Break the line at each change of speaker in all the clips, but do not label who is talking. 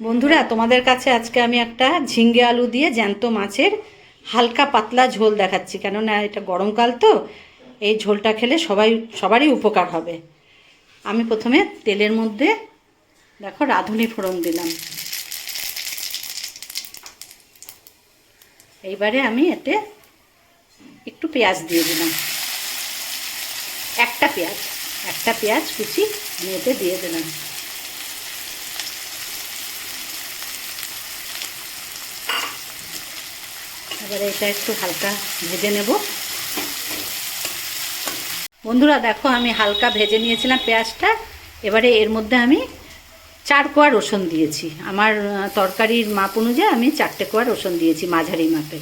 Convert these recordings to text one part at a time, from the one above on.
বন্ধুরা, তোমাদের কাছে আজকে আমি একটা ঝিঙ্গে আলু দিয়ে জ্যান্ত মাছের হালকা পাতলা ঝোল দেখাচ্ছি। কেননা এটা গরমকাল তো, এই ঝোলটা খেলে সবাই, সবারই উপকার হবে। আমি প্রথমে তেলের মধ্যে, দেখো, রাঁধুনি ফোড়ন দিলাম। এইবারে আমি এতে একটু পেঁয়াজ দিয়ে দিলাম। একটা পেঁয়াজ একটা পেঁয়াজ কুচি আমি এতে দিয়ে দিলাম। এবারে এটা একটু হালকা ভেজে নেব। বন্ধুরা, দেখো আমি হালকা ভেজে নিয়েছিলাম পেঁয়াজটা। এবারে এর মধ্যে আমি চার কোয়া রসুন দিয়েছি। আমার তরকারির মাপ অনুযায়ী আমি চারটে কোয়া রসুন দিয়েছি মাঝারি মাপে।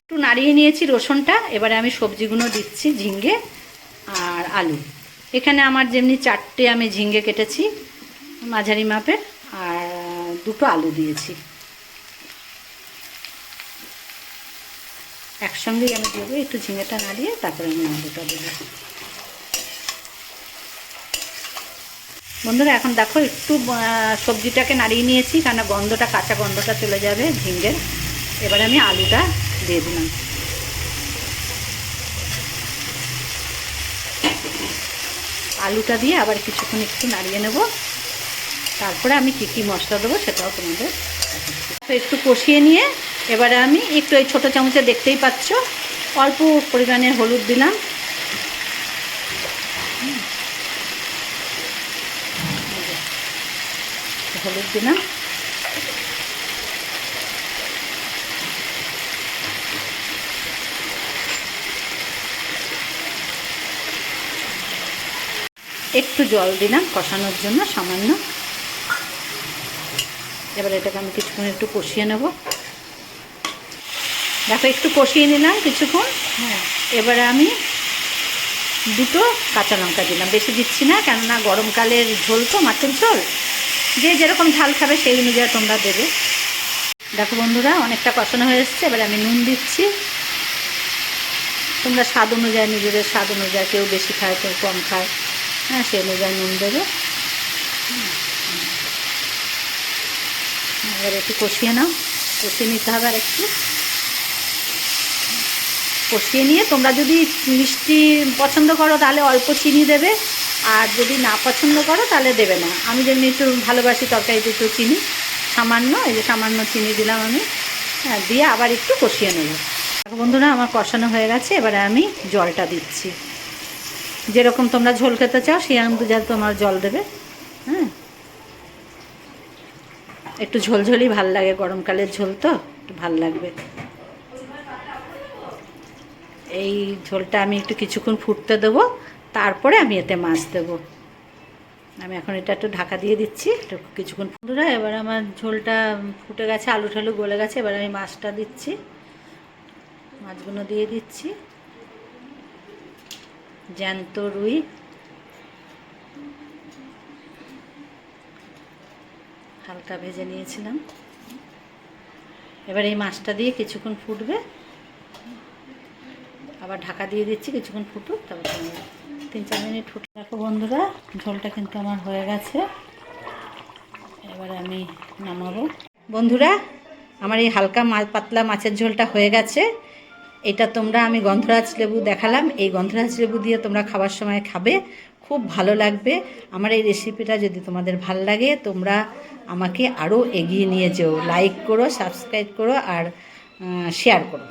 একটু নাড়িয়ে নিয়েছি রসুনটা। এবারে আমি সবজিগুলো দিচ্ছি ঝিঙ্গে আর আলু। এখানে আমার যেমনি চারটে আমি ঝিঙ্গে কেটেছি মাঝারি মাপের। আর দুটো আলু দিয়েছি। একসঙ্গেই আমি দেবো, একটু ঝিঙেটা নাড়িয়ে তারপরে আমি আলুটা দেবো। বন্ধুরা, এখন দেখো একটু সবজিটাকে নাড়িয়ে নিয়েছি, কেন গন্ধটা, কাঁচা গন্ধটা চলে যাবে ঝিঙ্গের এবারে আমি আলুটা দিয়ে দিলাম। আলুটা দিয়ে আবার কিছুক্ষণ একটু নাড়িয়ে নেব। তারপরে আমি কী কী মশলা দেবো সেটাও তোমাদের একটু কষিয়ে নিয়ে এবারে আমি একটু এই ছোটো চামচে দেখতেই পাচ্ছ, অল্প পরিমাণে হলুদ দিলাম। হলুদ দিলাম। একটু জল দিলাম কষানোর জন্য সামান্য। এবার এটাকে আমি কিছুক্ষণ একটু কষিয়ে নেব। দেখো, একটু কষিয়ে নিলাম কিছুক্ষণ। হ্যাঁ এবারে আমি দুটো কাঁচা লঙ্কা দিলাম। বেশি দিচ্ছি না, কেননা গরমকালের ঝোল তো, মাছের ঝোল। যে যেরকম ঝাল খাবে সেই অনুযায়ী তোমরা দেবে। দেখো বন্ধুরা, অনেকটা কষানো হয়ে এসছে। এবারে আমি নুন দিচ্ছি। তোমরা স্বাদ অনুযায়ী, নিজেদের স্বাদ অনুযায়ী, কেউ বেশি খায়, কেউ কম খায়। হ্যাঁ সেই অনুযায়ী নুন দেবে। এবার একটু কষিয়ে নাও। কষিয়ে নিতে হবে আর একটু। কষিয়ে নিয়ে তোমরা যদি মিষ্টি পছন্দ করো তাহলে অল্প চিনি দেবে। আর যদি না পছন্দ করো তাহলে দেবে না। আমি যেমনি একটু ভালোবাসি তরকারিতে একটু চিনি, সামান্য, এই যে সামান্য চিনি দিলাম আমি। হ্যাঁ দিয়ে আবার একটু কষিয়ে নেব। বন্ধুরা, আমার কষানো হয়ে গেছে। এবারে আমি জলটা দিচ্ছি। যেরকম তোমরা ঝোল খেতে চাও, সেই অনুযায়ী তোমার জল দেবে। হ্যাঁ। একটু ঝোলঝোলই ভালো লাগে, গরমকালের ঝোল তো, একটু ভালো লাগবে। এই ঝোলটা আমি একটু কিছুক্ষণ ফুটতে দেবো, তারপরে আমি এতে মাছ দেবো। আমি এখন এটা একটু ঢাকা দিয়ে দিচ্ছি, একটু কিছুক্ষণ বন্ধুরা, এবার আমার ঝোলটা ফুটে গেছে, আলু ঠালু গলে গেছে, এবার আমি মাছটা দিচ্ছি। মাছগুলো দিয়ে দিচ্ছি। জ্যান্ত রুই হালকা ভেজে নিয়েছিলাম। এবার এই মাছটা দিয়ে কিছুক্ষণ ফুটবে। আবার ঢাকা দিয়ে দিচ্ছি, কিছুক্ষণ ফুটুক, তারপর তিন চার মিনিট ফুটে রাখো বন্ধুরা। ঝোলটা কিন্তু আমার হয়ে গেছে। এবার আমি নামাবো। বন্ধুরা, আমার এই হালকা পাতলা মাছের ঝোলটা হয়ে গেছে। এটা তোমরা, আমি গন্ধরাজ লেবু দেখালাম। এই গন্ধরাজ লেবু দিয়ে তোমরা খাবার সময় খাবে। খুব ভালো লাগবে। আমার এই রেসিপিটা যদি তোমাদের ভালো লাগে, তোমরা আমাকে আরও এগিয়ে নিয়ে যেও। লাইক করো সাবস্ক্রাইব করো, আর শেয়ার করো।